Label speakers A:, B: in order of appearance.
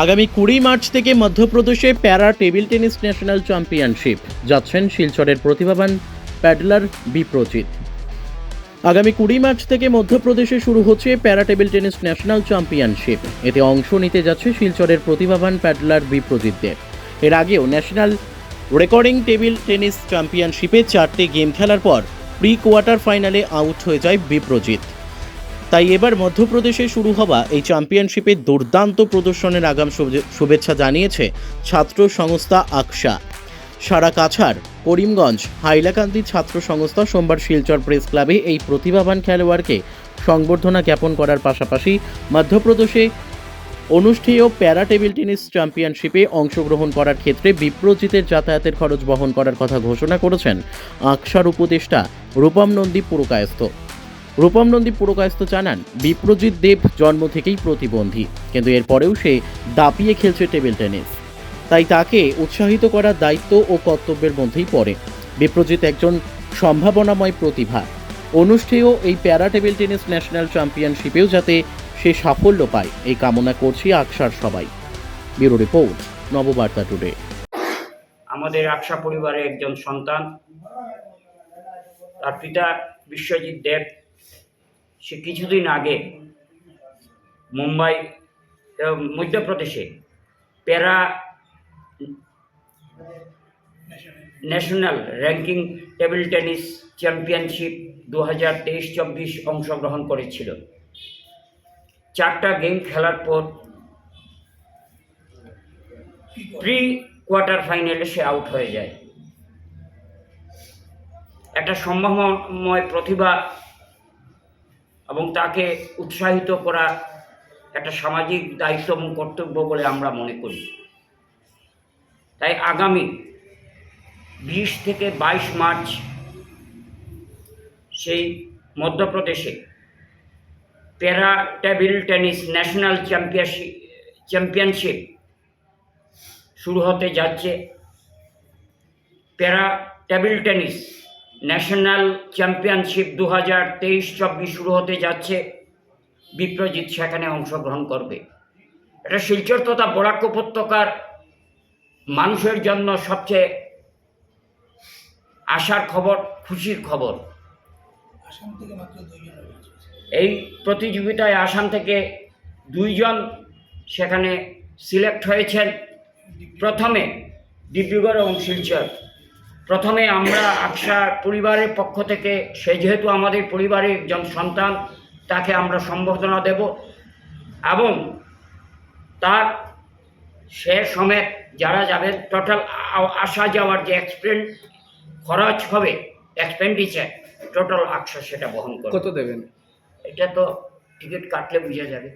A: আগামী কুড়ি মার্চ থেকে মধ্যপ্রদেশে para table tennis national championship. যাচ্ছেন শিলচরের প্রতিভাবান প্যাডলার বিপ্রজিৎ। আগামী কুড়ি মার্চ থেকে মধ্যপ্রদেশে শুরু হচ্ছে প্যারা টেবিল টেনিস ন্যাশনাল চ্যাম্পিয়নশিপ। এতে অংশ নিতে যাচ্ছে শিলচরের প্রতিভাবান প্যাডলার বিপ্রজিৎদের। এর আগেও ন্যাশনাল রেকর্ডিং টেবিল টেনিস চ্যাম্পিয়নশিপে চারটি গেম খেলার পর প্রি কোয়ার্টার ফাইনালে আউট হয়ে যায় বিপ্রজিৎ। তাই এবার মধ্যপ্রদেশে শুরু হওয়া এই চ্যাম্পিয়নশিপে দুর্দান্ত প্রদর্শনের আগাম শুভেচ্ছা জানিয়েছে ছাত্র সংস্থা আকশা সারা কাছাড় করিমগঞ্জ, হাইলাকান্দি ছাত্র সংস্থা সোমবার শিলচর প্রেস ক্লাবে এই প্রতিভাবান খেলোয়াড়কে সংবর্ধনা জ্ঞাপন করার পাশাপাশি মধ্যপ্রদেশে অনুষ্ঠেয় প্যারা টেবিল টেনিস চ্যাম্পিয়নশিপে অংশগ্রহণ করার ক্ষেত্রে বিপ্রজিতের যাতায়াতের খরচ বহন করার কথা ঘোষণা করেছেন আকশার উপদেষ্টা রূপম নন্দী পুরকায়স্থ। রূপম নন্দী পুরকায়স্থ জানান, বিপ্রজিৎ দেব জন্ম থেকেই প্রতিবন্ধী, কিন্তু এরপরেও সে দাপিয়ে খেলছে টেবিল টেনিস। তাই তাকে উৎসাহিত করার দায়িত্ব ও কর্তব্যের মধ্যেই পড়ে। বিপ্রজিৎ একজন সম্ভাবনাময় প্রতিভা। অনুষ্ঠেয় এই প্যারা টেবিল টেনিস ন্যাশনাল চ্যাম্পিয়নশিপেও যাতে সে সাফল্য পায়, এই কামনা করছি আকসার সবাই। Bureau report, Nababarta today.
B: আমাদের আকশা পরিবারের একজন সন্তান, তার পিতা বিশ্বজিৎ দেব সে কিছুদিন আগে মুম্বাই মধ্যপ্রদেশে para national ranking table tennis championship দু হাজার তেইশ চব্বিশ অংশগ্রহণ করেছিল। চারটা গেম খেলার পর প্রি কোয়ার্টার ফাইনালে সে আউট হয়ে যায়। একটা সম্ভাবনাময় প্রতিভা এবং তাকে উৎসাহিত করা একটা সামাজিক দায়িত্ব এবং কর্তব্য বলে আমরা মনে করি। তাই আগামী বিশ থেকে বাইশ মার্চ সেই মধ্যপ্রদেশে para table tennis national championship championship শুরু হতে যাচ্ছে। প্যারা টেবিল টেনিস ন্যাশনাল চ্যাম্পিয়নশিপ দু হাজার তেইশ চব্বিশ শুরু হতে যাচ্ছে। বিপ্রজিৎ সেখানে অংশগ্রহণ করবে। এটা শিলচর তথা বরাক উপত্যকার মানুষের জন্য সবচেয়ে আশার খবর খুশির খবর। এই প্রতিযোগিতায় আসাম থেকে দুইজন সেখানে সিলেক্ট হয়েছেন। প্রথমে ডিব্রুগড় এবং শিলচর। প্রথমে আমরা আকশা পরিবারের পক্ষ থেকে সে যেহেতু আমাদের পরিবারের একজন সন্তান তাকে আমরা সম্বর্ধনা দেব এবং তার সে সমেত যারা যাবেন টোটাল আসা যাওয়ার যে এক্সপেন্ড খরচ হবে এক্সপেন্ডিচার টোটাল আকশা সেটা বহন করবে।
C: কত দেবেন?
B: এটা তো টিকিট কাটলে বোঝা যাবে।